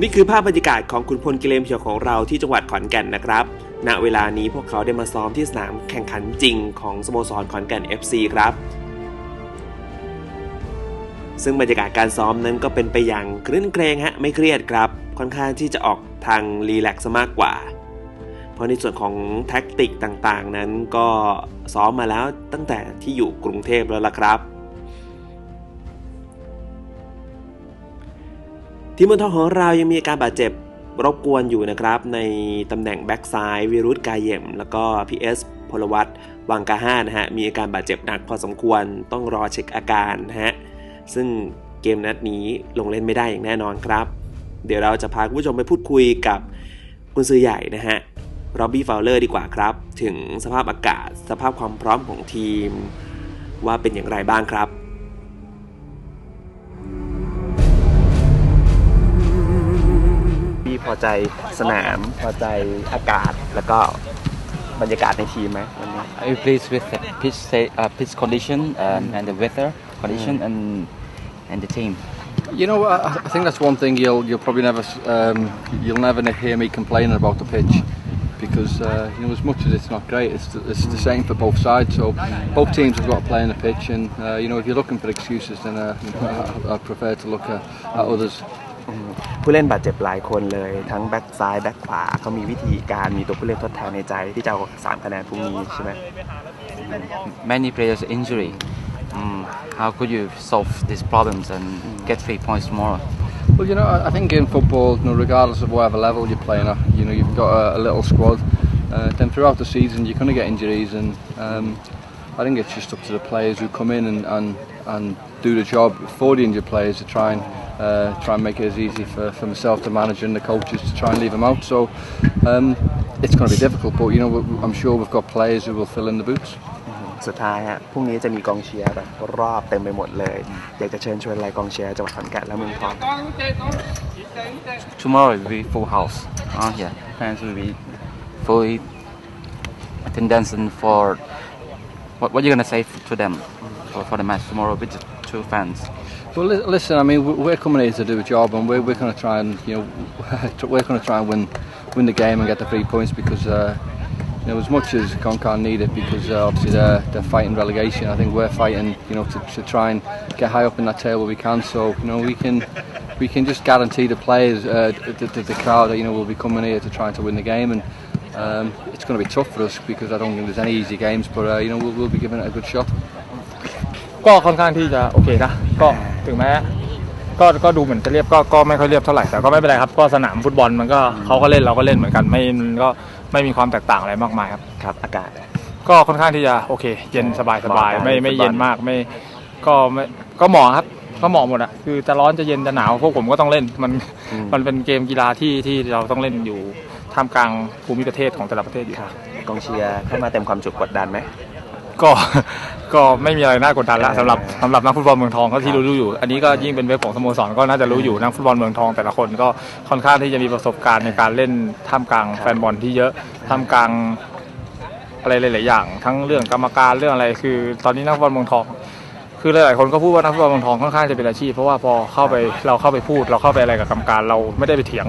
นี่คือภาพบรรยากาศของคุณพลกิเลมเขียวของเราที่จังหวัดขอนแก่นนะครับ ณ เวลานี้พวกเขาได้มาซ้อมที่สนามแข่งขันจริงของสโมสรขอนแก่น FC ครับ ซึ่งบรรยากาศการซ้อมนั้นก็เป็นไปอย่างคลื่นเครงฮะไม่เครียดครับ ค่อนข้างที่จะออกทางรีแลกซ์มากกว่า เพราะในส่วนของแท็กติกต่างๆ นั้นก็ซ้อมมาแล้วตั้งแต่ที่อยู่กรุงเทพแล้วล่ะครับ ทีมเมืองทองของเรายังมีอาการบาดเจ็บรบกวนอยู่นะครับ ในตำแหน่งแบ็กซ้ายวิรุธกายเยม แล้วก็พีเอสพลวัตวังกาห้านะฮะ มีอาการบาดเจ็บหนักพอสมควรต้องรอเช็คอาการนะฮะ ซึ่งเกมนัดนี้ลงเล่นไม่ได้อย่างแน่นอนครับ เดี๋ยวเราจะพาคุณผู้ชมไปพูดคุยกับกุนซือใหญ่นะฮะโรบบี้ฟาวเลอร์ดีกว่าครับ ถึงสภาพอากาศ สภาพความพร้อมของทีม ว่าเป็นอย่างไรบ้างครับ พี่พอใจสนาม พอใจอากาศ แล้วก็บรรยากาศในทีมไหมวันนี้ Are you pleased with the pitch, say, uh, pitch condition um, and the weather condition and and the team? You know, I, I think that's one thing you'll you'll probably never um, you'll never hear me complaining about the pitch because uh, you know as much as it's not great, it's the, it's the same for both sides. So both teams have got to play in the pitch, and uh, you know if you're looking for excuses, then uh, I, I prefer to look at, at others. อืมผู้เล่นบาดเจ็บหลายคนเลย ทั้งแบ็กซ้ายแบ็กขวาเขามีวิธีการมีตัวผู้เล่นทดแทนในใจ ที่จะเอาสามคะแนนพรุ่งนี้ใช่ไหม Many players injury. Um, how could you solve these problems and get three points tomorrow? Well, you know, I, I think in football, you know, regardless of whatever level you're playing at, you know, you've got a, a little squad. Uh, then throughout the season, you're going to get injuries, and um, I think it's just up to the players who come in and, and, and do the job for the injured players to try and uh, try and make it as easy for, for myself, the manager, and the coaches to try and leave them out. So um, it's going to be difficult, but you know, we- I'm sure we've got players who will fill in the boots. สุดท้ายฮะพรุ่งนี้จะมีกองเชียร์แบบรอบเต็มไปหมดเลย อยากจะเชิญชวนอะไรกองเชียร์จังหวัดขอนแก่นและเมืองทอง Tomorrow will be full house. Uh, yeah, fans will be fully attendance and for what what you gonna say to them For, for the match tomorrow with the two fans? Well, li- listen, I mean, we- we're coming here to do a job, and we're, we're going to try and, you know, we're going to try and win, win the game and get the three points because, uh, you know, as much as Concon need it, because uh, obviously they're, they're fighting relegation. I think we're fighting, you know, to, to try and get high up in that table we can. So, you know, we can, we can just guarantee the players, uh, the, the, the crowd, you know, will be coming here to try to win the game, and um, it's going to be tough for us because I don't think there's any easy games, but uh, you know, we'll, we'll be giving it a good shot. ก็ค่อนข้างที่จะโอเคนะก็ถึงแม้ก็ก็ดูเหมือนจะเรียบก็ก็ไม่ค่อยเรียบเท่าไหร่แต่ก็ไม่เป็นไรครับ ก็สนามฟุตบอลมันก็เขาก็เล่นเราก็เล่นเหมือนกันไม่มันก็ไม่มีความแตกต่างอะไรมากมายครับ ครับ อากาศก็ค่อนข้างที่จะโอเค เย็นสบายสบายเหมาะกับไม่ไม่ฟุตบอลเย็นมากไม่ก็ไม่ก็เหมาะครับ ก็เหมาะหมดอะคือจะร้อนจะเย็นจะหนาวพวกผมก็ต้องเล่นมันมันเป็นเกมกีฬาที่ที่เราต้องเล่นอยู่ท่ามกลางภูมิประเทศของแต่ละประเทศอยู่ กองเชียร์เข้ามาเต็มความจุกดดันไหม ก็ ก็ไม่มีอะไรน่ากดดันละสำหรับสำหรับนักฟุตบอลเมืองทองก็ที่รู้ๆอยู่ อันนี้ก็ยิ่งเป็นเว็บของสโมสรก็น่าจะรู้อยู่นักฟุตบอลเมืองทอง แต่ละคนก็ค่อนข้างที่จะมีประสบการณ์ในการเล่นท่ามกลางแฟนบอลที่เยอะท่ามกลางอะไรหลายๆอย่าง ทั้งเรื่องกรรมการเรื่องอะไรคือ ตอนนี้นักฟุตบอลเมืองทอง คือหลายๆคนก็พูดว่านักฟุตบอลเมืองทองค่อนข้างจะเป็นอาชีพ เพราะว่าพอเข้าไปเราเข้าไปพูด เราเข้าไปอะไรกับกรรมการเราไม่ได้ไปเถียง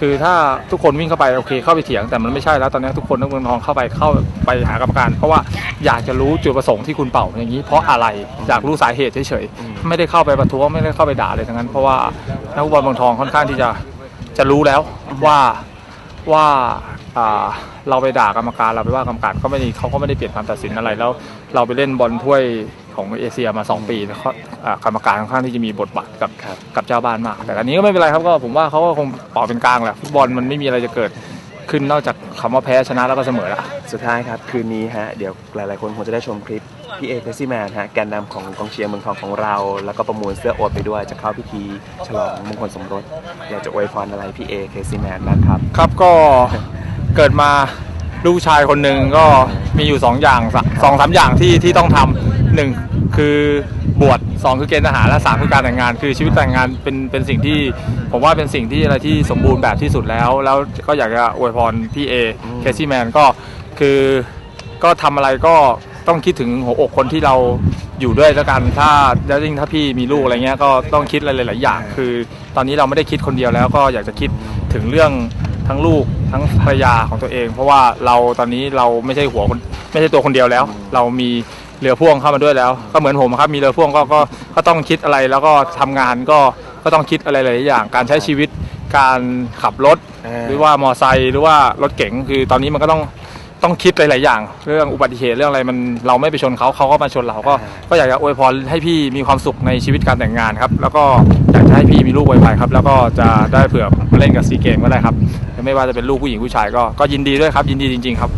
คือถ้าทุกคนวิ่งเข้าไปโอเค เข้าไปเถียงแต่มันไม่ใช่แล้วตอนนี้ทุกคนนักเมืองทองเข้าไปเข้าไปหากรรมการ เพราะว่าอยากจะรู้จุดประสงค์ที่คุณเป่าอย่างนี้ เพราะอะไรอยากรู้สาเหตุเฉยๆไม่ได้เข้าไปประท้วงไม่ได้เข้าไปด่าเลยทั้งนั้น เพราะว่านักฟุตบอลเมืองทองค่อนข้างที่จะจะรู้แล้วว่าว่าเราไปด่ากรรมการเราไปว่ากรรมการก็ไม่ได้เขาก็ไม่ได้เปลี่ยนคำตัดสินอะไรแล้ว เราไปเล่นบอลถ้วย ของเอเชียมา 2 ปีแล้วก็อ่ากรรมการค่อนข้างที่จะมีบทบาทกับครับกับเจ้าบ้านมาก แต่อันนี้ก็ไม่เป็นไรครับก็ผมว่าเขาก็คงเป่าเป็นกลางแหละฟุตบอลมันไม่มีอะไรจะเกิดขึ้นนอกจากคำว่าแพ้ชนะแล้วก็เสมอละสุดท้ายครับ คืนนี้ฮะ เดี๋ยวหลายๆ คนคงจะได้ชมคลิป พี่เอเพซี่แมนฮะ แกนนำของกองเชียร์เมืองทองของเรา แล้วก็ประมูลเสื้อโอดไปด้วย จะเข้าพิธีฉลองมงคลสมรส อยากจะอวยพรอะไรพี่เอเคซี่แมนบ้างครับ ครับก็เกิดมาลูกชายคนหนึ่งก็มีอยู่สองอย่างสะสองสามอย่างที่ที่ต้องทำ หนึ่งคือบวชสองคือเกณฑ์ทหารและสามคือการแต่งงาน คือชีวิตแต่งงานเป็นเป็นสิ่งที่ ผมว่าเป็นสิ่งที่อะไรที่สมบูรณ์แบบที่สุดแล้ว แล้วก็อยากจะอวยพรพี่เอเคซี่แมนก็คือก็ทำอะไรก็ต้องคิดถึงหัวอกคนที่เราอยู่ด้วยแล้วกันถ้าแล้วยิ่งถ้าพี่มีลูกอะไรเงี้ยก็ต้องคิดอะไรหลาย ๆ อย่าง คือ ตอนนี้เราไม่ได้คิดคนเดียวแล้วก็อยากจะคิดถึงเรื่องทั้งลูกทั้งภรรยาของตัวเอง เพราะว่าเราตอนนี้เราไม่ใช่หัวคนไม่ใช่ตัวคนเดียวแล้ว เรามี เรือพ่วงเข้ามาด้วยแล้ว ก็เหมือนผมครับมีเรือพ่วงก็ก็ก็ต้องคิดอะไรแล้วก็ทำงานก็ก็ต้องคิดอะไรหลายๆอย่าง การใช้ชีวิตการขับรถ อ่า หรือว่ามอไซค์หรือว่ารถเก๋งคือตอนนี้มันก็ต้องต้องคิดหลายๆอย่าง เรื่องอุบัติเหตุเรื่องอะไรมันเราไม่ไปชนเขาเขาก็มาชนเราก็ก็อยากจะอวยพรให้พี่มีความสุขในชีวิตการแต่งงานครับ แล้วก็อยากจะให้พี่มีลูกไวๆครับ แล้วก็จะได้เผื่อมาเล่นกับซีเกมก็ได้ครับ ไม่ว่าจะเป็นลูกผู้หญิงผู้ชายก็ก็ยินดีด้วยครับ ยินดีจริง ๆ ครับ